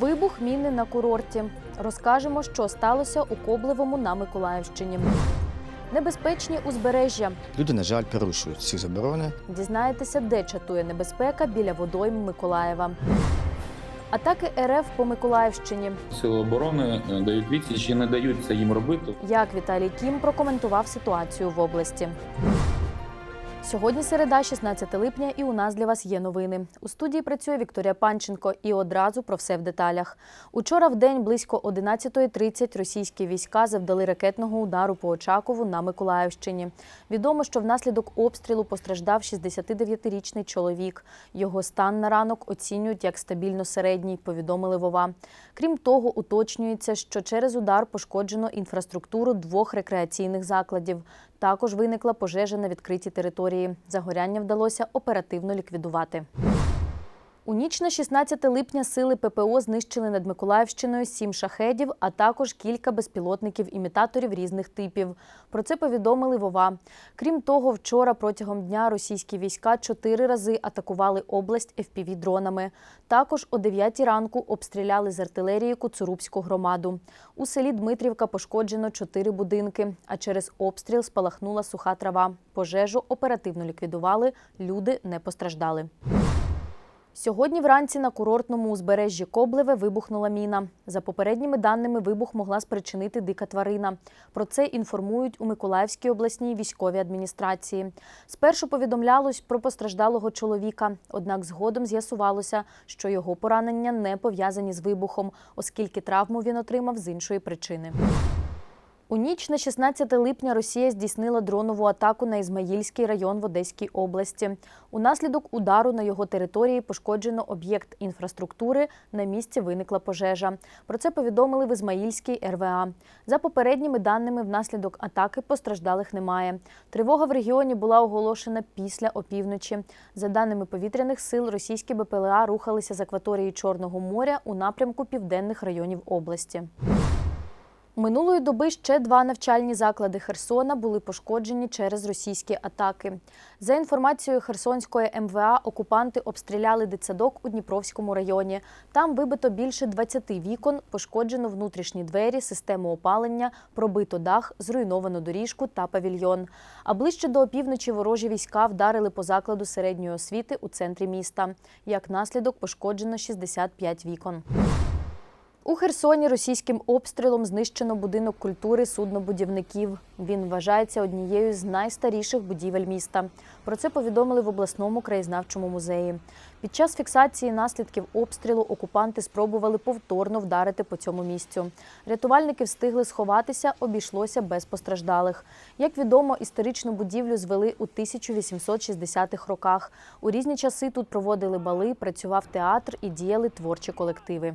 Вибух міни на курорті. Розкажемо, що сталося у Коблевому на Миколаївщині. Небезпечні узбережжя. Люди, на жаль, порушують ці заборони. Дізнаєтеся, де чатує небезпека біля водойм Миколаєва. Атаки РФ по Миколаївщині. Сили оборони е, дають відсіч і не дають це їм робити. Як Віталій Кім прокоментував ситуацію в області. Сьогодні середа, 16 липня, і у нас для вас є новини. У студії працює Вікторія Панченко. І одразу про все в деталях. Учора в день близько 11.30 російські війська завдали ракетного удару по Очакову на Миколаївщині. Відомо, що внаслідок обстрілу постраждав 69-річний чоловік. Його стан на ранок оцінюють як стабільно середній, повідомили Вова. Крім того, уточнюється, що через удар пошкоджено інфраструктуру двох рекреаційних закладів. Також виникла пожежа на відкритій території. Загоряння вдалося оперативно ліквідувати. У ніч на 16 липня сили ППО знищили над Миколаївщиною сім шахедів, а також кілька безпілотників-імітаторів різних типів. Про це повідомили Вова. Крім того, вчора протягом дня російські війська чотири рази атакували область FPV-дронами. Також о 9 ранку обстріляли з артилерії Куцурубську громаду. У селі Дмитрівка пошкоджено чотири будинки, а через обстріл спалахнула суха трава. Пожежу оперативно ліквідували, люди не постраждали. Сьогодні вранці на курортному узбережжі Коблеве вибухнула міна. За попередніми даними, вибух могла спричинити дика тварина. Про це інформують у Миколаївській обласній військовій адміністрації. Спершу повідомлялось про постраждалого чоловіка, однак згодом з'ясувалося, що його поранення не пов'язані з вибухом, оскільки травму він отримав з іншої причини. У ніч на 16 липня Росія здійснила дронову атаку на Ізмаїльський район в Одеській області. Унаслідок удару на його території пошкоджено об'єкт інфраструктури. На місці виникла пожежа. Про це повідомили в Ізмаїльській РВА. За попередніми даними, внаслідок атаки постраждалих немає. Тривога в регіоні була оголошена після опівночі. За даними повітряних сил, російські БПЛА рухалися з акваторії Чорного моря у напрямку південних районів області. Минулої доби ще два навчальні заклади Херсона були пошкоджені через російські атаки. За інформацією Херсонської МВА, окупанти обстріляли дитсадок у Дніпровському районі. Там вибито більше 20 вікон, пошкоджено внутрішні двері, систему опалення, пробито дах, зруйновано доріжку та павільйон. А ближче до опівночі ворожі війська вдарили по закладу середньої освіти у центрі міста. Як наслідок пошкоджено 65 вікон. У Херсоні російським обстрілом знищено будинок культури суднобудівників. Він вважається однією з найстаріших будівель міста. Про це повідомили в обласному краєзнавчому музеї. Під час фіксації наслідків обстрілу окупанти спробували повторно вдарити по цьому місцю. Рятувальники встигли сховатися, обійшлося без постраждалих. Як відомо, історичну будівлю звели у 1860-х роках. У різні часи тут проводили бали, працював театр і діяли творчі колективи.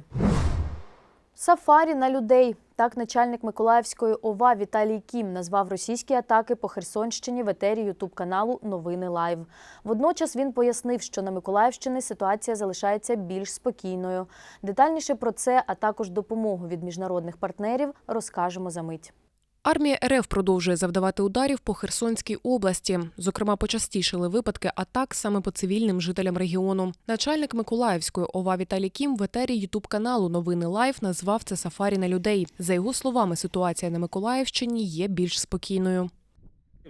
Сафарі на людей. Так начальник Миколаївської ОВА Віталій Кім назвав російські атаки по Херсонщині в етері Ютуб-каналу Новини Лайв. Водночас він пояснив, що на Миколаївщині ситуація залишається більш спокійною. Детальніше про це, а також допомогу від міжнародних партнерів, розкажемо за мить. Армія РФ продовжує завдавати ударів по Херсонській області. Зокрема, почастішили випадки атак саме по цивільним жителям регіону. Начальник Миколаївської ОВА Віталій Кім в етері Ютуб каналу Новини Лайф назвав це сафарі на людей. За його словами, ситуація на Миколаївщині є більш спокійною.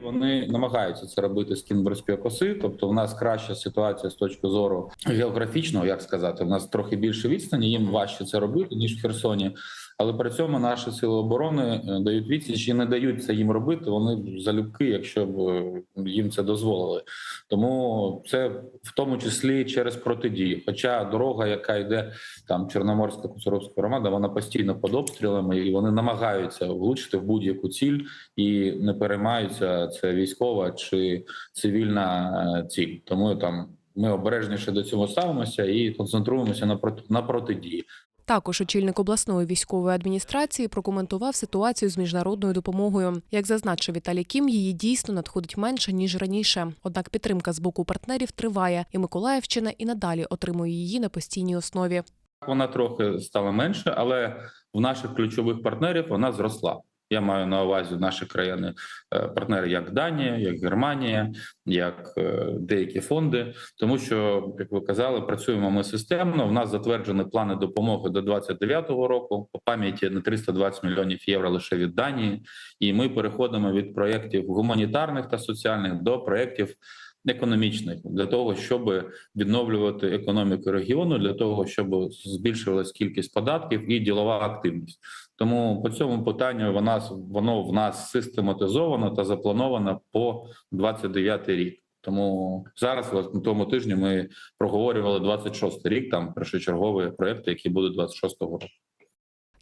Вони намагаються це робити з Кінбурзької коси. Тобто, в нас краща ситуація з точки зору географічного, як сказати, в нас трохи більше відстані. Їм важче це робити ніж в Херсоні. Але при цьому наші сили оборони е, дають відсіч і не дають це їм робити. Вони залюбки, якщо б е, їм це дозволили. Тому це в тому числі через протидію. Хоча дорога, яка йде там Чорноморська Куцуровська громада, вона постійно під обстрілами, і вони намагаються влучити в будь-яку ціль і не переймаються це військова чи цивільна е, ціль. Тому там ми обережніше до цього ставимося і концентруємося на проти на протидії. Також очільник обласної військової адміністрації прокоментував ситуацію з міжнародною допомогою. Як зазначив Віталій Кім, її дійсно надходить менше ніж раніше. Однак підтримка з боку партнерів триває, і Миколаївщина і надалі отримує її на постійній основі. Вона трохи стала менше, але в наших ключових партнерів вона зросла. Я маю на увазі наші країни е, як Данія, як Германія, як е, деякі фонди, тому що, як ви казали, працюємо ми системно. В нас затверджені плани допомоги до 29-го року. По пам'яті на 320 мільйонів євро лише від Данії, і ми переходимо від проєктів гуманітарних та соціальних до проєктів економічних для того, щоб відновлювати економіку регіону, для того, щоб збільшувалась кількість податків і ділова активність. Тому по цьому питанню вона воно в нас систематизовано та заплановано по 29 рік. Тому зараз на тому тижні ми проговорювали 26 рік. Там першочергові проекти, які будуть 26-го року.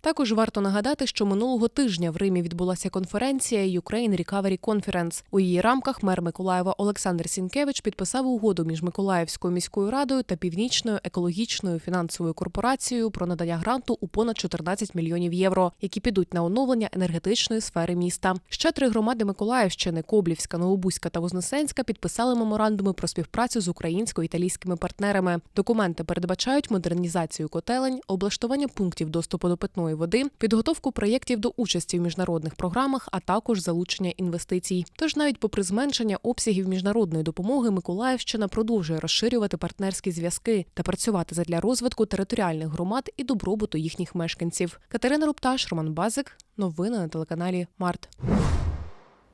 Також варто нагадати, що минулого тижня в Римі відбулася конференція Ukraine Recovery Conference. У її рамках мер Миколаєва Олександр Сінкевич підписав угоду між Миколаївською міською радою та північною екологічною фінансовою корпорацією про надання гранту у понад 14 мільйонів євро, які підуть на оновлення енергетичної сфери міста. Ще три громади Миколаївщини Коблівська, Новобузька та Вознесенська підписали меморандуми про співпрацю з українсько-італійськими партнерами. Документи передбачають модернізацію котелень, облаштування пунктів доступу до питної води, підготовку проєктів до участі в міжнародних програмах, а також залучення інвестицій. Тож навіть попри зменшення обсягів міжнародної допомоги, Миколаївщина продовжує розширювати партнерські зв'язки та працювати задля розвитку територіальних громад і добробуту їхніх мешканців. Катерина Рупташ, Роман Базик. Новини на телеканалі Март.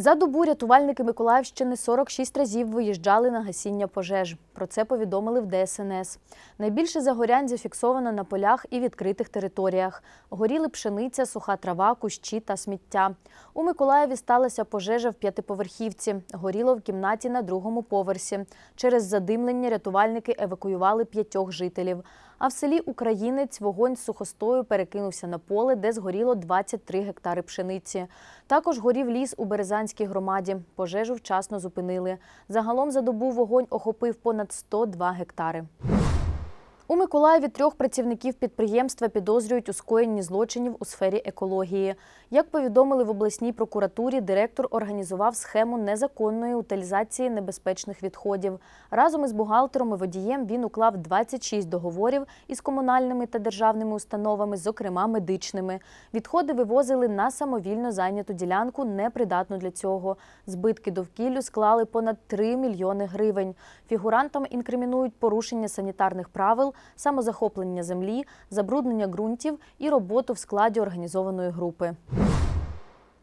За добу рятувальники Миколаївщини 46 разів виїжджали на гасіння пожеж. Про це повідомили в ДСНС. Найбільше загорянь зафіксовано на полях і відкритих територіях. Горіли пшениця, суха трава, кущі та сміття. У Миколаєві сталася пожежа в п'ятиповерхівці. Горіло в кімнаті на другому поверсі. Через задимлення рятувальники евакуювали п'ятьох жителів. А в селі Українець вогонь з сухостою перекинувся на поле, де згоріло 23 гектари пшениці. Також горів ліс у Березанській громаді. Пожежу вчасно зупинили. Загалом за добу вогонь охопив понад 102 гектари. У Миколаєві трьох працівників підприємства підозрюють у скоєнні злочинів у сфері екології. Як повідомили в обласній прокуратурі, директор організував схему незаконної утилізації небезпечних відходів. Разом із бухгалтером і водієм він уклав 26 договорів із комунальними та державними установами, зокрема медичними. Відходи вивозили на самовільно зайняту ділянку, непридатну для цього. Збитки довкіллю склали понад 3 мільйони гривень. Фігурантам інкримінують порушення санітарних правил, самозахоплення землі, забруднення ґрунтів і роботу в складі організованої групи.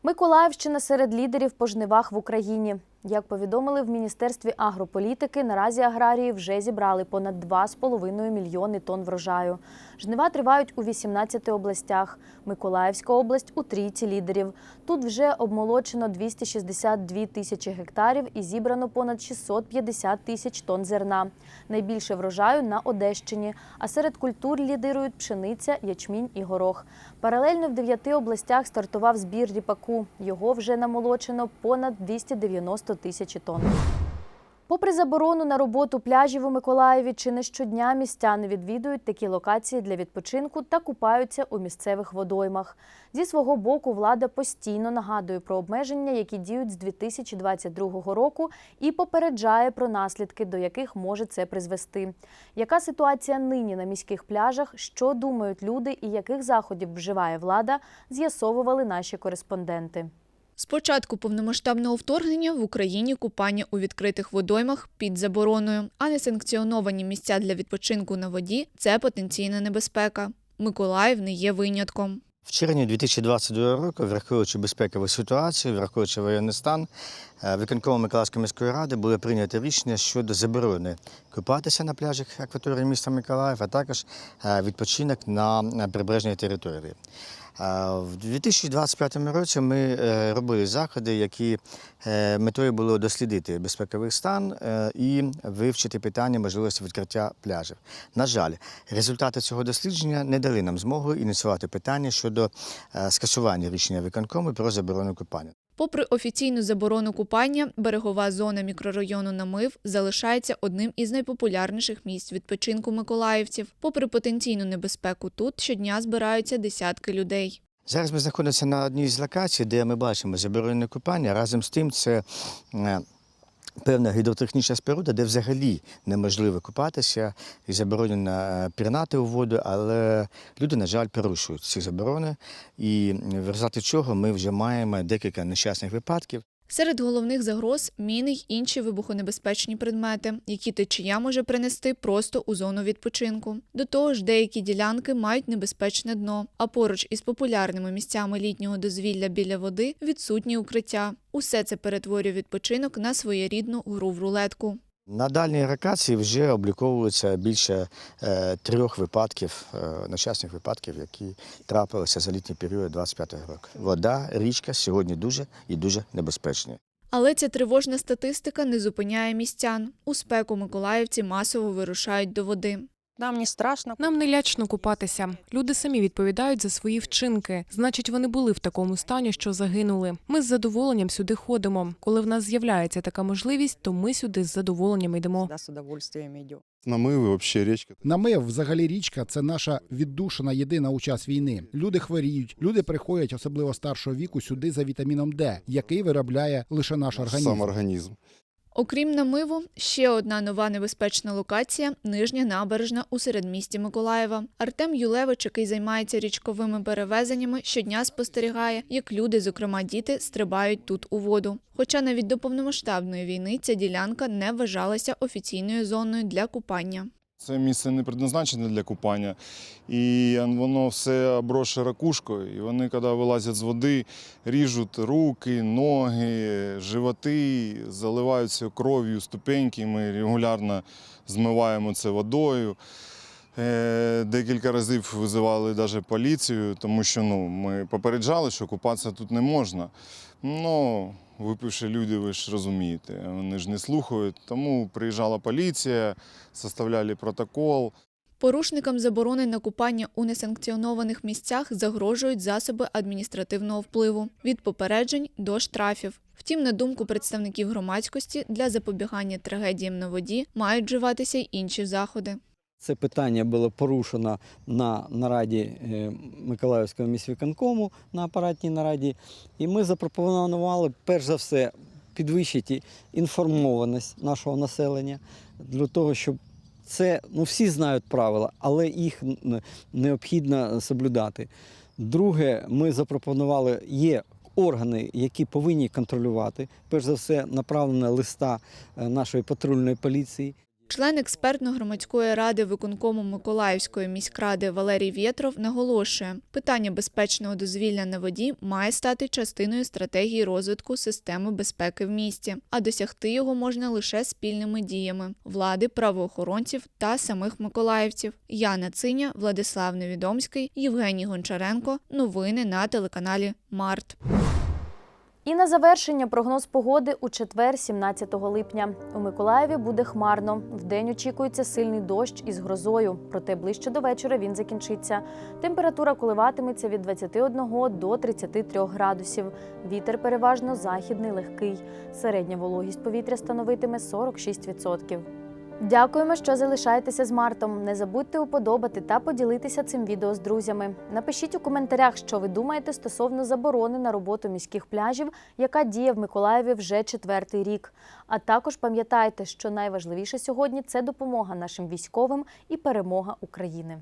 Миколаївщина серед лідерів по жнивах в Україні. Як повідомили в Міністерстві агрополітики, наразі аграрії вже зібрали понад 2,5 мільйони тонн врожаю. Жнива тривають у 18 областях. Миколаївська область у трійці лідерів. Тут вже обмолочено 262 тисячі гектарів і зібрано понад 650 тисяч тонн зерна. Найбільше врожаю на Одещині. А серед культур лідирують пшениця, ячмінь і горох. Паралельно в дев'яти областях стартував збір ріпаку. Його вже намолочено понад 290 тисячі тонн. Попри заборону на роботу пляжів у Миколаєві, чи не щодня містяни відвідують такі локації для відпочинку та купаються у місцевих водоймах. Зі свого боку, влада постійно нагадує про обмеження, які діють з 2022 року, і попереджає про наслідки, до яких може це призвести. Яка ситуація нині на міських пляжах? Що думають люди і яких заходів вживає влада? З'ясовували наші кореспонденти. З початку повномасштабного вторгнення в Україні купання у відкритих водоймах під забороною, а несанкціоновані місця для відпочинку на воді це потенційна небезпека. Миколаїв не є винятком. В червні 2022 року, враховуючи безпекову ситуацію, враховуючи воєнний стан, е, виконкомом Миколаївської міської ради було прийнято рішення щодо заборони купатися на пляжах акваторії міста Миколаїв, а також е, відпочинок на на прибережній території. В 2025 році ми е, робили заходи, які е, метою було дослідити безпековий стан е, і вивчити питання можливості відкриття пляжів. На жаль, результати цього дослідження не дали нам змогу ініціювати питання щодо скасування рішення виконкому про заборону купання. Попри офіційну заборону купання, берегова зона мікрорайону Намив залишається одним із найпопулярніших місць відпочинку миколаївців. Попри потенційну небезпеку, тут щодня збираються десятки людей. Зараз ми знаходимося на одній з локацій, де ми бачимо заборонене купання. Разом з тим, це е, певна гідротехнічна споруда, де взагалі неможливо купатися і заборонено е, пірнати у воду, але люди, на жаль, порушують ці заборони. І в результаті чого ми вже маємо декілька нещасних випадків. Серед головних загроз міни й інші вибухонебезпечні предмети, які течія може принести просто у зону відпочинку. До того ж, деякі ділянки мають небезпечне дно, а поруч із популярними місцями літнього дозвілля біля води відсутні укриття. Усе це перетворює відпочинок на своєрідну гру в рулетку. На дальній локації вже обліковується більше е, трьох випадків, е, нещасних випадків, які трапилися за літній період 25-го року. Вода, річка сьогодні дуже і дуже небезпечні. Але ця тривожна статистика не зупиняє містян. У спеку миколаївці масово вирушають до води. Нам не страшно. Нам не лячно купатися. Люди самі відповідають за свої вчинки. Значить, вони були в такому стані, що загинули. Ми з задоволенням сюди ходимо. Коли в нас з'являється така можливість, то ми сюди з задоволенням йдемо. Намиви, вообще річка. Намив, взагалі, річка це наша віддушина єдина у час війни. Люди хворіють, люди приходять, особливо старшого віку, сюди за вітаміном Д, який виробляє лише наш організм. Сам організм. Окрім намиву, ще одна нова небезпечна локація нижня набережна у середмісті Миколаєва. Артем Юлевич, який займається річковими перевезеннями, щодня спостерігає, як люди, зокрема діти, стрибають тут у воду. Хоча навіть до повномасштабної війни ця ділянка не вважалася офіційною зоною для купання. Це місце не предназначене для купання, і воно все оброше ракушкою. І вони, коли вилазять з води, ріжуть руки, ноги, животи, заливаються кров'ю, ступеньки. Ми регулярно змиваємо це водою. Е, Декілька разів визивали навіть поліцію, тому що ну, ми попереджали, що купатися тут не можна. Ну, випивши люди, ви ж розумієте, вони ж не слухають. Тому приїжджала поліція, составляли протокол. Порушникам заборони на купання у несанкціонованих місцях загрожують засоби адміністративного впливу від попереджень до штрафів. Втім, на думку представників громадськості, для запобігання трагедіям на воді мають вживатися й інші заходи. Це питання було порушено на нараді е, Миколаївського міськвиконкому на апаратній нараді. І ми запропонували перш за все підвищити інформованість нашого населення для того, щоб це ну всі знають правила, але їх необхідно соблюдати. Друге, ми запропонували є. Органи, які повинні контролювати, перш за все, направлена листа е, нашої патрульної поліції. Член експертно-громадської ради виконкому Миколаївської міськради Валерій Вєтров наголошує, питання безпечного дозвілля на воді має стати частиною стратегії розвитку системи безпеки в місті, а досягти його можна лише спільними діями влади, правоохоронців та самих миколаївців. Яна Циня, Владислав Невідомський, Євгеній Гончаренко. Новини на телеканалі Март. І на завершення прогноз погоди у четвер, 17 липня. У Миколаєві буде хмарно. Вдень очікується сильний дощ із грозою, проте ближче до вечора він закінчиться. Температура коливатиметься від 21 до 33 градусів. Вітер переважно західний легкий. Середня вологість повітря становитиме 46%. Дякуємо, що залишаєтеся з Мартом. Не забудьте уподобати та поділитися цим відео з друзями. Напишіть у коментарях, що ви думаєте стосовно заборони на роботу міських пляжів, яка діє в Миколаєві вже четвертий рік. А також пам'ятайте, що найважливіше сьогодні це допомога нашим військовим і перемога України.